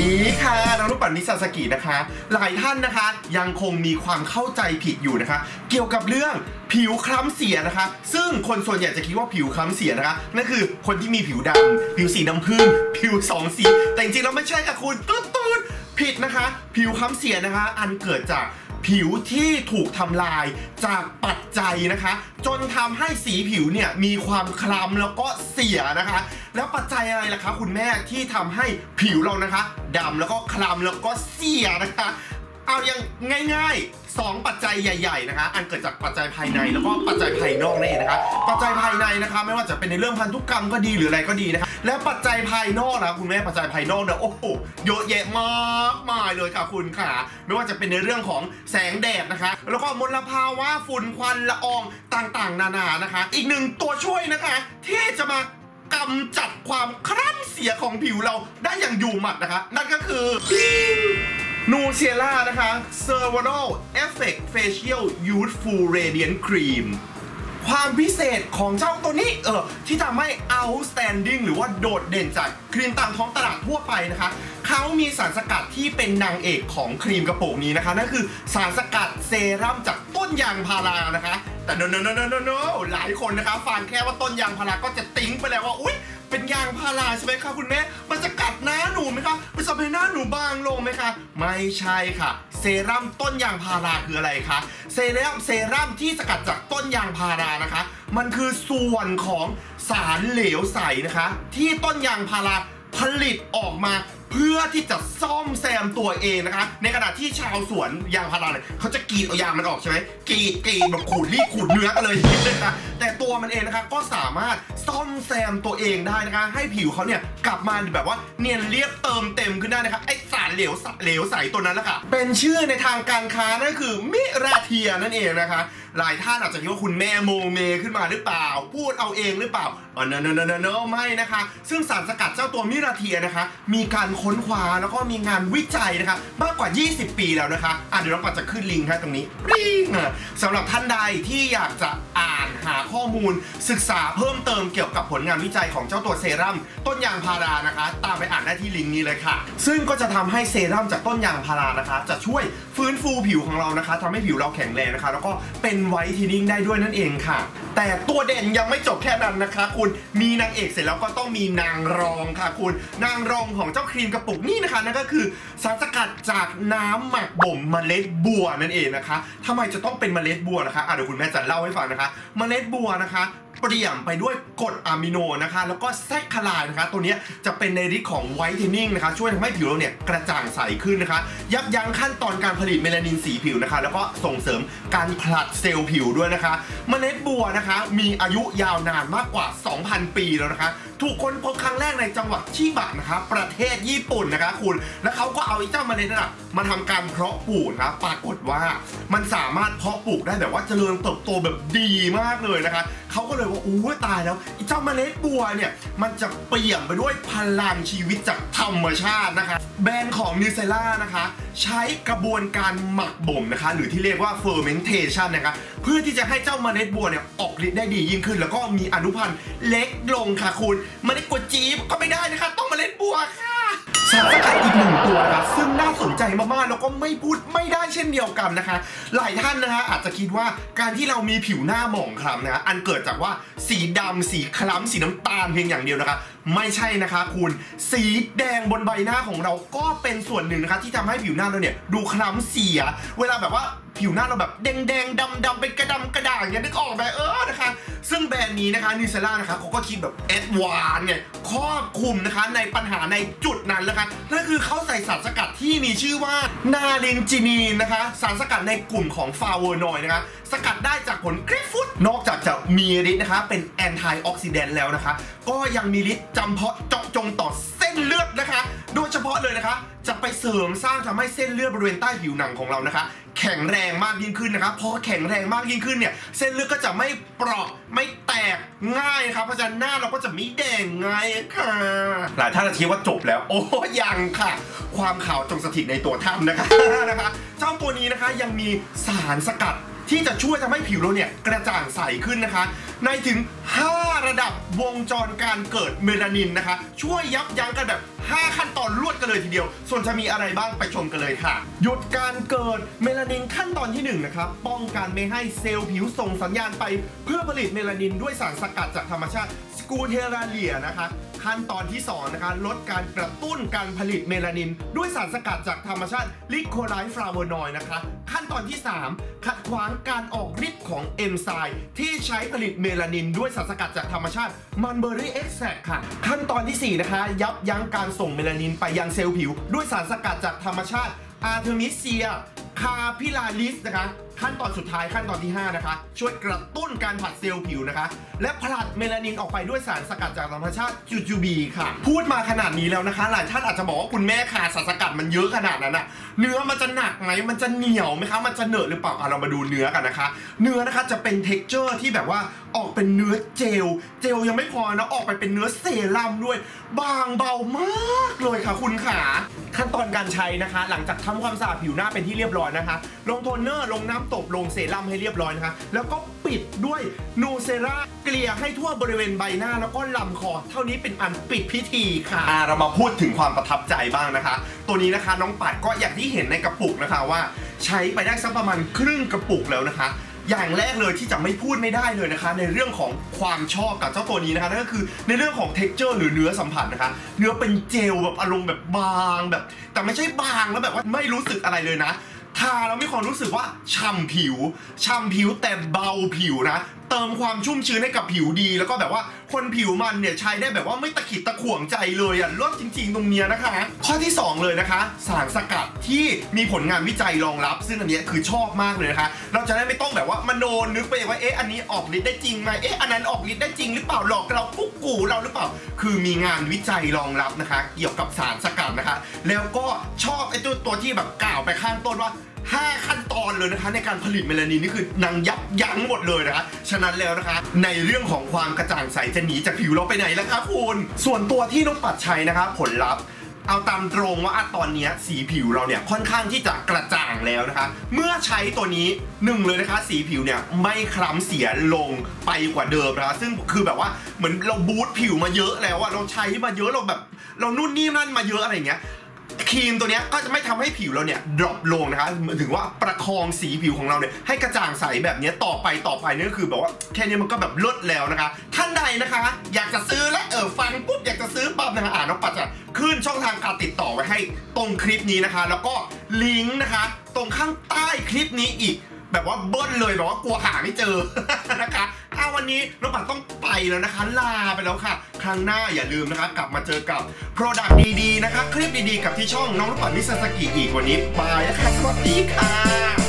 ดีค่ะน้องลูกปัดนิสาสกินะคะ หลายท่านนะคะยังคงมีความเข้าใจผิดอยู่นะคะ เกี่ยวกับเรื่องผิวคล้ำเสียนะคะ ซึ่งคนส่วนใหญ่จะคิดว่าผิวคล้ำเสียนะคะ นั่นคือคนที่มีผิวดำผิวสีน้ำผึ้งผิวสองสี แต่จริงๆแล้วไม่ใช่ค่ะคุณตุ๊ดตุ๊ดผิดนะคะ ผิวคล้ำเสียนะคะ อันเกิดจาก ผิวที่ถูกทำลายจากปัจจัยนะคะ จนทำให้สีผิวเนี่ยมีความคล้ำแล้วก็เสียนะคะ แล้วปัจจัยอะไรล่ะคะคุณแม่ที่ทำให้ผิวเรานะคะดำแล้วก็คล้ำแล้วก็เสียนะคะเอาอย่างง่ายๆ2 ปัจจัยใหญ่ๆนะคะ อันเกิดจากปัจจัยภายในแล้วก็ปัจจัยภายนอกนั่นเองนะคะ ปัจจัยภายในนะคะ ไม่ว่าจะเป็นในเรื่องพันธุกรรมก็ดีหรืออะไรก็ดีนะคะ แล้วปัจจัยภายนอกนะคุณแม่ปัจจัยภายนอกเนี่ยโอ้โหเยอะแยะมากมายเลยค่ะคุณค่ะ ไม่ว่าจะเป็นในเรื่องของแสงแดดนะคะ แล้วก็มลภาวะฝุ่นควันละอองต่างๆ นานานะคะ อีกหนึ่งตัวช่วยนะคะ ที่จะมากำจัดความครั่นเสียของผิวเราได้อย่างอยู่หมัดนะคะ นั่นก็คือนูเซียล่านะคะ c e r v a l Effect Facial Youthful Radiant Cream ความพิเศษของเจ้าตัวนี้เออที่ทำให้ outstanding หรือว่าโดดเด่นจากครีมตามท้องตลาดทั่วไปนะคะเขามีสารสกัดที่เป็นนางเอกของครีมกระปุกนี้นะคะนั่นคือสารสกัดเซรั่มจากต้นยางพารานะคะ แต่โนโนโนโนโนหลายคนนะคะฟังแค่ว่าต้นยางพาราก็จะติ้งไปแล้วว่าอุ๊ยเป็นยางพาราใช่ไหมคะคุณแม่มันจะก ไหมคะมันทำให้หน้าหนูบางลงไหมคะ ไม่ใช่ค่ะ เซรั่มต้นยางพาราคืออะไรคะ เซรั่มเซรั่มที่สกัดจากต้นยางพารานะคะ มันคือส่วนของสารเหลวใสนะคะ ที่ต้นยางพาราผลิตออกมา เพื่อที่จะซ่อมแซมตัวเองนะคะ ในขณะที่ชาวสวนยางพาราเนี่ยเขาจะกรีดเอายางมันออกใช่ไหมกรีดกรีดแบบขูดรีดขูดเนื้อกันเลยนะคะแต่ตัวมันเองนะคะก็สามารถซ่อมแซมตัวเองได้นะคะ ให้ผิวเขาเนี่ยกลับมาแบบว่าเนียนเรียบเติมเต็มขึ้นได้นะคะไอสารเหลวสเหลวใสตัวนั้นแหละค่ะเป็นชื่อในทางการค้านั่นคือมิราเทียนั่นเองนะคะ หลายท่านอาจจะคิดว่าคุณแม่โมเมขึ้นมาหรือเปล่า พูดเอาเองหรือเปล่าอ๋อเนอเนเนเนเนไม่นะคะ ซึ่งสารสกัดเจ้าตัวมิราเทียนะคะ มีการค้นคว้าแล้วก็มีงานวิจัยนะคะมากกว่า 20 ปีแล้วนะคะอะเดี๋ยวเราก็จะขึ้นลิงก์ให้ตรงนี้ริงอะสำหรับท่านใดที่อยากจะอ่านหาข้อมูล ศึกษาเพิ่มเติมเกี่ยวกับผลงานวิจัยของเจ้าตัวเซรั่มต้นยางพารานะคะ ตามไปอ่านได้ที่ลิงก์นี้เลยค่ะ ซึ่งก็จะทำให้เซรั่มจากต้นยางพารานะคะ จะช่วยฟื้นฟูผิวของเรานะคะทำให้ผิวเราแข็งแรงนะคะ แล้วก็เป็นไวท์เทนนิ่งได้ด้วยนั่นเองค่ะ แต่ตัวเด่นยังไม่จบแค่นั้นนะคะ คุณมีนางเอกเสร็จแล้วก็ต้องมีนางรองค่ะ คุณนางรองของเจ้าครีมกระปุกนี่นะคะนั่นก็คือสารสกัดจากน้ำหมักบ่มเมล็ดบัวนั่นเองนะคะทำไมจะต้องเป็นเมล็ดบัวนะคะอะเดี๋ยวคุณแม่จะเล่าให้ฟังนะคะ เมล็ดบัวนะคะเปลี่ยนไปด้วยกรดอะมิโนนะคะ แล้วก็แซคคาไลน์นะคะ ตัวนี้จะเป็นในฤทธิ์ของไวท์เทนนิ่งนะคะ ช่วยทำให้ผิวเราเนี่ยกระจ่างใสขึ้นนะคะ ยับยั้งขั้นตอนการผลิตเมลานินสีผิวนะคะ แล้วก็ส่งเสริมการผลัดเซลล์ผิวด้วยนะคะ เมล็ดบัวนะคะ มีอายุยาวนานมากกว่า 2,000 ปีแล้วนะคะ ถูกค้นพบครั้งแรกในจังหวัดชิบะนะคะประเทศญี่ปุ่นนะคะคุณ แล้วเขาก็เอาไอ้เจ้าเมล็ดนั่นะมาทำการเพาะปลูกนะปรากฏว่ามันสามารถเพาะปลูกได้แบบว่าเจริญเติบโตแบบดีมากเลยนะคะเขาก็เลยว่าอู้ตายแล้วไอ้เจ้าเมล็ดบัวเนี่ยมันจะเปลี่ยนไปด้วยพลังชีวิตจากธรรมชาตินะคะแบรนด์ของนิเซล่านะคะใช้กระบวนการหมักบ่มนะคะหรือที่เรียกว่า fermentation นะคะเพื่อที่จะให้เจ้าเมล็ดบัวเนี่ยออกฤทธิ์ได้ดียิ่งขึ้น แล้วก็มีอนุพันธ์เล็กลงค่ะคุณมาเล็ดกัวจีบก็ไม่ได้นะคะ ต้องมาเล็ดบัวค่ะสารสกัดอีกหนึ่งตัวนะครับซึ่งน่าสนใจมากๆแล้วก็ไม่พูดไม่ได้เช่นเดียวกันนะคะ หลายท่านนะฮะอาจจะคิดว่าการที่เรามีผิวหน้าหมองคล้ำนะะอันเกิดจากว่าสีดำสีคล้ำสีน้ำตาลเพียงอย่างเดียวนะคะไม่ใช่นะคะคุณสีแดงบนใบหน้าของเราก็เป็นส่วนหนึ่งนะคะที่ทำให้ผิวหน้าเราเนี่ยดูคล้ำเสีย เวลาแบบว่า ผิวหน้าเราแบบแดงๆดำๆเป็นกระดำกระด่างอย่างนี้นึกออกไหมเออนะคะ ซึ่งแบรนด์นี้นะคะนิเซล่านะคะเขาก็คิดแบบแอดวานซ์เนี่ยครอบคลุมนะคะในปัญหาในจุดนั้นนะคะนั่นคือเขาใส่สารสกัดที่มีชื่อว่านาลินจินีนะคะ สารสกัดในกลุ่มของฟาโวอร์นอยด์นะคะ สกัดได้จากผลกรฟฟุตนอกจากจะมีฤทธิ์นะคะ เป็นแอนตี้ออกซิแดนต์แล้วนะคะ ก็ยังมีฤทธิ์จำเพาะเจาะจงต่อเส้นเลือดนะคะ โดยเฉพาะเลยนะคะ จะไปเสริมสร้างทำให้เส้นเลือดบริเวณใต้ผิวหนังของเรานะคะ แข็งแรงมากยิ่งขึ้นนะคะพอแข็งแรงมากยิ่งขึ้นเนี่ยเส้นเลือดก็จะไม่เปราะไม่แตกง่ายนะครับเพราะฉะนั้นหน้าเราก็จะไม่แดงง่ายค่ะหลายท่านจะคิดว่าจบแล้ว โอ้ยังค่ะ ความขาวจงสถิตในตัวท่านนะคะนะคะเจ้าตัวนี้นะคะยังมีสารสกัดที่จะช่วยทำให้ผิวเราเนี่ยกระจ่างใสขึ้นนะคะ ในถึง 5 ระดับวงจรการเกิดเมลานินนะคะ ช่วยยับยั้งกันแบบ 5 ขั้นตอนรวดกันเลยทีเดียว ส่วนจะมีอะไรบ้างไปชมกันเลยค่ะ หยุดการเกิดเมลานินขั้นตอนที่1นะครับ ป้องกันไม่ให้เซลล์ผิวส่งสัญญาณไป เพื่อผลิตเมลานินด้วยสารสกัดจากธรรมชาติสกูเทราเลียนะคะขั้นตอนที่ 2 นะคะ ลดการกระตุ้นการผลิตเมลานิน ด้วยสารสกัดจากธรรมชาติลิโคไลฟ์ฟลาวนอยด์นะคะ ขั้นตอนที่ 3 ขัดขวางการออกฤทธิ์ของเอนไซม์ที่ใช้ผลิตเมลานิน ด้วยสารสกัดจากธรรมชาติมันเบอรี่เอ็กแซค่ะ ขั้นตอนที่ 4 นะคะ ยับยั้งการส่งเมลานินไปยังเซลล์ผิว ด้วยสารสกัดจากธรรมชาติอาร์เทมิเซีย คาพิลาลิสนะคะ ขั้นตอนสุดท้ายขั้นตอนที่ 5 นะคะ ช่วยกระตุ้นการผลัดเซลล์ผิวนะคะ และผลัดเมลานินออกไปด้วยสารสกัดจากธรรมชาติจูจูบีค่ะ พูดมาขนาดนี้แล้วนะคะ หลายท่านอาจจะบอกว่าคุณแม่ค่ะสารสกัดมันเยอะขนาดนั้นอะเนื้อมันจะหนักไหมมันจะเหนียวไหมคะ มันจะเหนอะหรือเปล่าอะเรามาดูเนื้อกันนะคะ เนื้อนะคะจะเป็นเท็กเจอร์ที่แบบว่าออกเป็นเนื้อเจล เจลยังไม่พอนะออกไปเป็นเนื้อเซรั่มด้วย บางเบามากเลยค่ะคุณขาขั้นตอนการใช้นะคะ หลังจากทำความสะอาดผิวหน้าเป็นที่เรียบร้อยนะคะ ลงโทนเนอร์ลงน้ำตบลงเซรั่มให้เรียบร้อยนะคะ แล้วก็ปิดด้วยนูเซราเกลี่ยให้ทั่วบริเวณใบหน้าแล้วก็ลำคอ เท่านี้เป็นอันปิดพิธีค่ะอ่าเรามาพูดถึงความประทับใจบ้างนะคะ ตัวนี้นะคะน้องปัดก็อย่างที่เห็นในกระปุกนะคะว่า ใช้ไปได้สักประมาณครึ่งกระปุกแล้วนะคะอย่างแรกเลยที่จะไม่พูดไม่ได้เลยนะคะ ในเรื่องของความชอบกับเจ้าตัวนี้นะคะนั่นก็คือในเรื่องของ t e x t อร์หรือเนื้อสัมผัสนะคะ เนื้อเป็นเจลแบบอารมณ์แบบบางแบบ แต่ไม่ใช่บางแล้วแบบว่าไม่รู้สึกอะไรเลยนะ ทาแล้วมีความรู้สึกว่าฉ่ำผิวฉ่ำผิวแต่เบาผิวนะ เติมความชุ่มชื้นให้กับผิวดี แล้วก็แบบว่าคนผิวมันเนี่ยใช้ได้แบบว่าไม่ตะขิดตะขวงใจเลยอะรอดจริง ๆ ตรงเนี้ยนะคะ ข้อที่ 2 เลยนะคะ สารสกัดที่มีผลงานวิจัยรองรับ ซึ่งอันเนี้ยคือชอบมากเลยนะคะ เราจะได้ไม่ต้องแบบว่ามโนนึกไปว่าเอ๊ะอันนี้ออกฤทธิ์ได้จริงไหมเอ๊ะอันนั้นออกฤทธิ์ได้จริงหรือเปล่าหลอกเรากุ๊กกูเราหรือเปล่า คือมีงานวิจัยรองรับนะคะ เกี่ยวกับสารสกัดนะคะ แล้วก็ชอบไอ้ตัวตัวที่แบบกล่าวไปข้างต้นว่า 5 ขั้นตอนเลยนะคะ ในการผลิตเมลานินนี่คือนางยับยั้งหมดเลยนะคะ ฉะนั้นแล้วนะคะ ในเรื่องของความกระจ่างใสจะหนีจากผิวเราไปไหนล่ะคะคุณส่วนตัวที่น้องปัดใช้นะคะ ผลลัพธ์เอาตามตรงว่าตอนนี้สีผิวเราเนี่ยค่อนข้างที่จะกระจ่างแล้วนะคะ เมื่อใช้ตัวนี้หนึ่งเลยนะคะ สีผิวเนี่ยไม่คล้ำเสียลงไปกว่าเดิมนะคะซึ่งคือแบบว่าเหมือนเราบูตผิวมาเยอะแล้วอะเราใช้มาเยอะเราแบบ เรานู่นนี่นั่นมาเยอะอะไรอย่างเงี้ย ครีมตัวนี้ก็จะไม่ทำให้ผิวเราเนี่ยดรอปลงนะคะถึงว่าประคองสีผิวของเราเนี่ยให้กระจ่างใสแบบนี้ต่อไปต่อไปนี่ก็คือแบบว่าแค่นี้มันก็แบบลิศแล้วนะคะ ท่านใดนะคะ อยากจะซื้อและเออฟังปุ๊บอยากจะซื้อปั๊บนะคะอ่านน้องปัดจะขึ้นช่องทางการติดต่อไว้ให้ตรงคลิปนี้นะคะ แล้วก็ลิงก์นะคะ ตรงข้างใต้คลิปนี้อีก แบบว่าเบิ้ลเลยแบบว่ากลัวหาไม่เจอนะคะ วันนี้น้องปัดต้องไปแล้วนะคะ ลาไปแล้วค่ะ ครั้งหน้าอย่าลืมนะคะ กลับมาเจอกับโปรดักต์ดีๆนะคะ คลิปดีๆกับที่ช่องน้องลูกปัดมิสซากิอีกวันนี้บายนะคะสวัสดีค่ะ